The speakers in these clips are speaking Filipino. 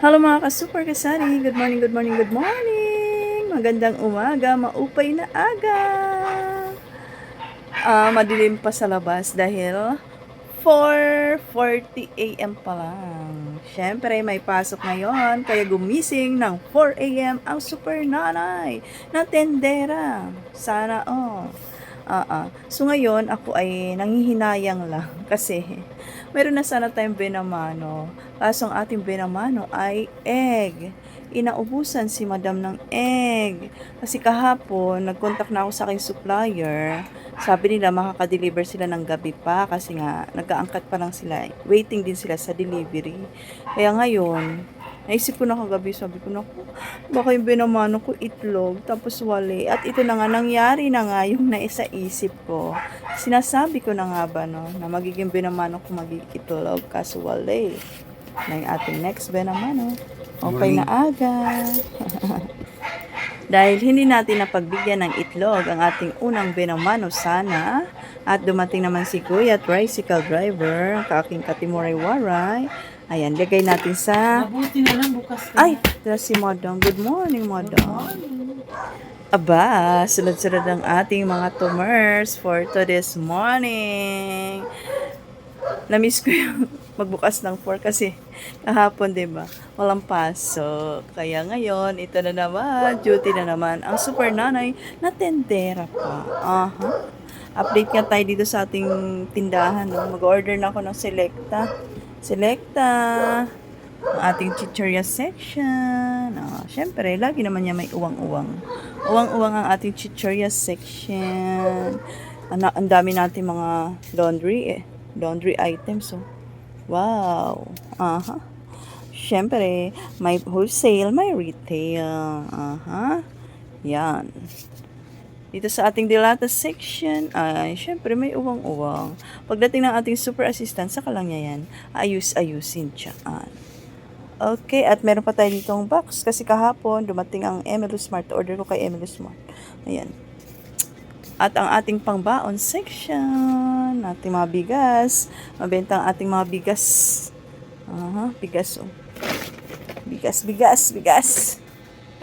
Hello mga ka-super kasari. Good morning, good morning, good morning. Magandang umaga, maupay na aga. Ah, madilim pa sa labas dahil 4.40 a.m. pa lang. Siyempre, may pasok ngayon, kaya gumising ng 4 a.m. ang super nanay na tendera. Sana, oh. Ah. So ngayon, ako ay nanghihinayang lang kasi meron na sana tayong benamano. Kaso ang ating benamano ay egg. Inaubusan si madam ng egg. Kasi kahapon, nag-contact na ako sa aking supplier. Sabi nila makaka-deliver sila ng gabi pa kasi nga nag-aangkat pa lang sila. Waiting din sila sa delivery. Kaya ngayon, naisip ko na kagabi, sabi ko na baka yung binamano ko itlog, tapos wali. At ito na nga, nangyari na nga yung naisa isip ko. Sinasabi ko na nga ba, no, na magiging binamano ko magiging itlog, kaso wali. Na yung ating next binamano. Okay na aga. Dahil hindi natin napagbigyan ng itlog ang ating unang binamano sana. At dumating naman si Kuya, tricycle driver, kaaking katimuray waray. Ayan, lagay natin sa Mabuti na lang bukas ka. ay, ito si Modong. Good morning, Modong. Aba, sunod-sunod ang ating mga tumors for to this morning. Namiss ko yung magbukas ng 4 kasi kahapon, di ba? Walang pasok. Kaya ngayon, ito na naman, duty na naman ang super nanay na tendera pa. Aha. Update nga tayo dito sa ating tindahan. No? Mag-order na ako ng Selecta. Selecta. Ang ating chichurya section. Ah, Siyempre, lagi naman niya may uwang-uwang. Uwang-uwang ang ating chichurya section. Ang, ang dami natin mga laundry eh. Laundry items. Oh. Wow. Aha. Siyempre, may wholesale, may retail. Aha. Yan. Dito sa ating dilata section, ay, syempre may uwang-uwang. Pagdating ng ating super assistant, saka lang yan, ayus-ayusin tiyaan. Okay, at meron pa tayo ditong box kasi kahapon dumating ang Emily Smart. Order ko kay Emily Smart. Ayan. At ang ating pangbaon section, ating mga bigas. Mabenta ang ating mga bigas. Aha, bigas oh. Bigas, bigas, bigas.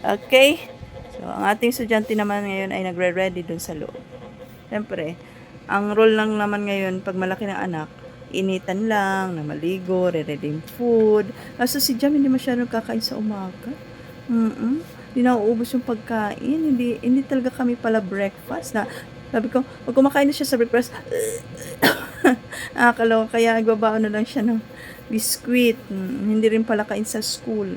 Okay. So, ang ating estudyante naman ngayon ay nagre-ready dun sa loob. Siyempre, ang role lang naman ngayon, pag malaki ng anak, initan lang, na maligo, re-ready food. Kaso si Jam hindi masyado kakain sa umaga. Mm Hindi na uubos yung pagkain. Hindi, hindi talaga kami pala breakfast na sabi ko, pag kumakain na siya sa breakfast, nakakaloka. Kaya agbabaon na lang siya ng biskwit. Hindi rin pala kain sa school.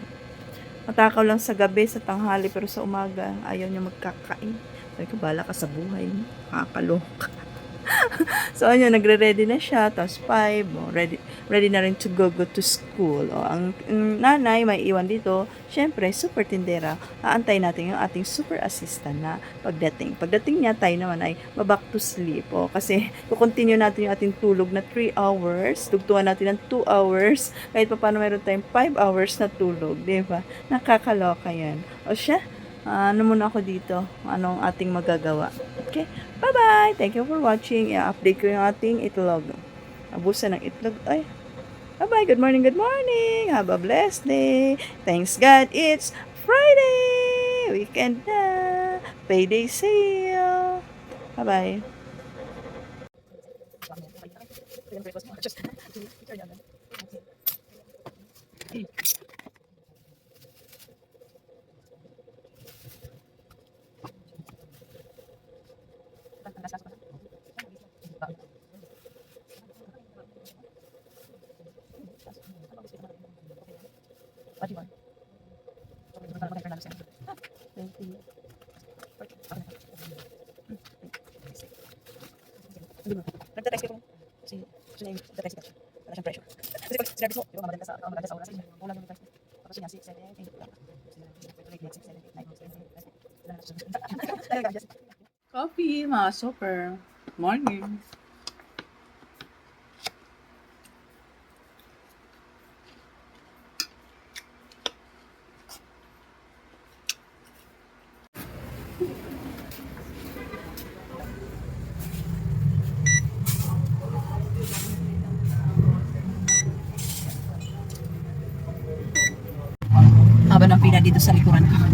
Matakaw lang sa gabi, sa tanghali, pero sa umaga, ayaw niya magkakain. Sabi ko, bala ka sa buhay. Nakakaloka. so, ano, nagre-ready na siya. Tapos, 5. Oh, ready, ready na rin to go, go to school. O, ang mm, nanay, may iwan dito. Siyempre, super tindera. Aantay natin yung ating super assistant na pagdating. Pagdating niya, tayo naman ay back to sleep. O, kasi, kukontinue natin yung ating tulog na 3 hours. Tugtuan natin ng 2 hours. Kahit pa paano meron tayong 5 hours na tulog. Di ba? Nakakaloka yan. O siya, ano muna ako dito? Anong ating magagawa? Okay? Bye-bye! Thank you for watching. I-update ko yung ating itlog. Abusan ng itlog. Ay! Bye-bye! Good morning, good morning! Have a blessed day! Thanks God, it's Friday! Weekend na! Payday sale! Bye-bye! Thank you. Nagtatext ko si si name, nagtatext ko. Wala siyang pressure. Kasi ba maganda sa ang maganda sa oras, yung text. Tapos siya si 7 Coffee, mga super. Morning. Haba ng pila dito sa likuran ko.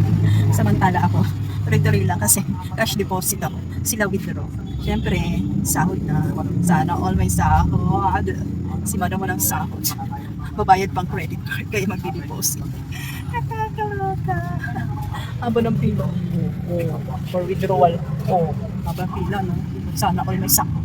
Samantala ako, tuloy-tuloy lang kasi cash deposit ako. Sila withdraw. Siyempre, sahod na. Sana all may sahod. Si madam mo ng sahod. Babayad pang credit card kaya magdi-deposit. Nakakaloka. Haba ng pila. Oh, for withdrawal. Oh, haba ng pila, no? Sana all may sahod.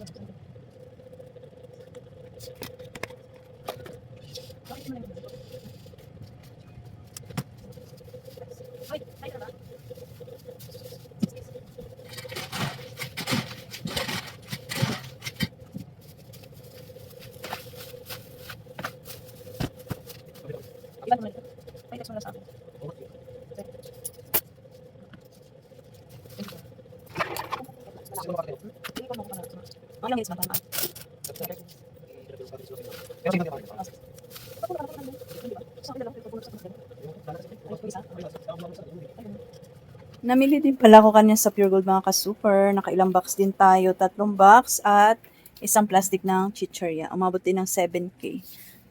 Thank you. Namili din pala ako kanya sa Pure Gold mga ka-super. Nakailang box din tayo. Tatlong box at isang plastic ng chichirya. Umabot din ng 7K.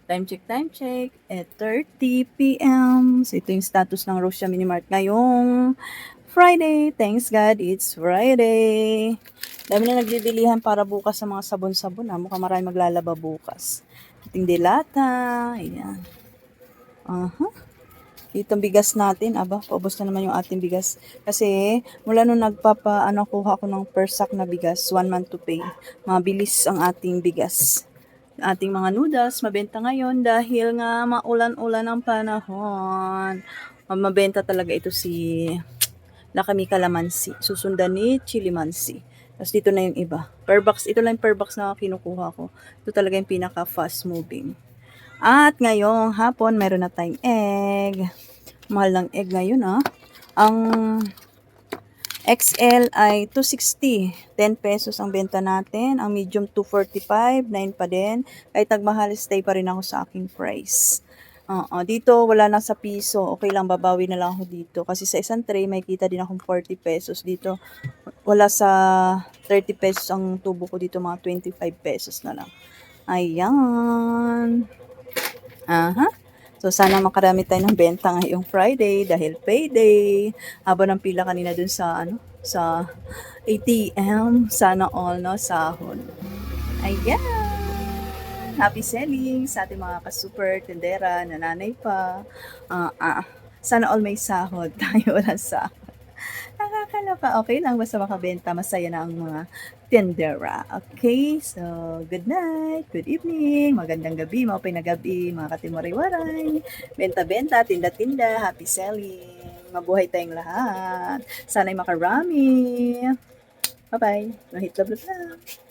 Time check, time check. At 30 p.m. So, ito yung status ng Rosia Minimart ngayong Friday. Thanks God, it's Friday. Dami na nagbibilihan para bukas sa mga sabon-sabon. Ha? Mukhang marami maglalaba bukas. Ating dilata. Ayan. Aha. Dito ang bigas natin, aba, paubos na naman yung ating bigas. Kasi, mula nung nagpapa, ano, kuha ako ng per sack na bigas, one month to pay. Mabilis ang ating bigas. Ating mga noodles, mabenta ngayon dahil nga maulan-ulan ang panahon. Mabenta talaga ito si Lakami Kalamansi. Susundan ni Chilimansi. Tapos dito na yung iba. Per box, ito lang yung per box na kinukuha ko. Ito talaga yung pinaka fast moving. At ngayong hapon, meron na tayong egg. Mahal ng egg ngayon, ah. Ang XL ay 260. 10 pesos ang benta natin. Ang medium 245. 9 pa din. Kahit nagmahal, stay pa rin ako sa aking price. Oo, dito wala na sa piso. Okay lang, babawi na lang ako dito. Kasi sa isang tray, may kita din akong 40 pesos. Dito, wala sa 30 pesos ang tubo ko dito. Mga 25 pesos na lang. Ayan. Aha. So, sana makarami tayo ng benta ngayong Friday dahil payday. Habang ng pila kanina dun sa, ano, sa ATM. Sana all, no? Sahod. Ayan. Happy selling sa ating mga ka-super, tendera, nananay pa. Ah, ah. Sana all may sahod. Tayo walang sahod. Nakakaloka. Okay lang. Basta makabenta. Masaya na ang mga tendera. Okay? So, good night. Good evening. Magandang gabi. Maupay na gabi. Mga katimoriwaray. Benta-benta. Tinda-tinda. Happy selling. Mabuhay tayong lahat. Sana'y makarami. Bye-bye. No love love love.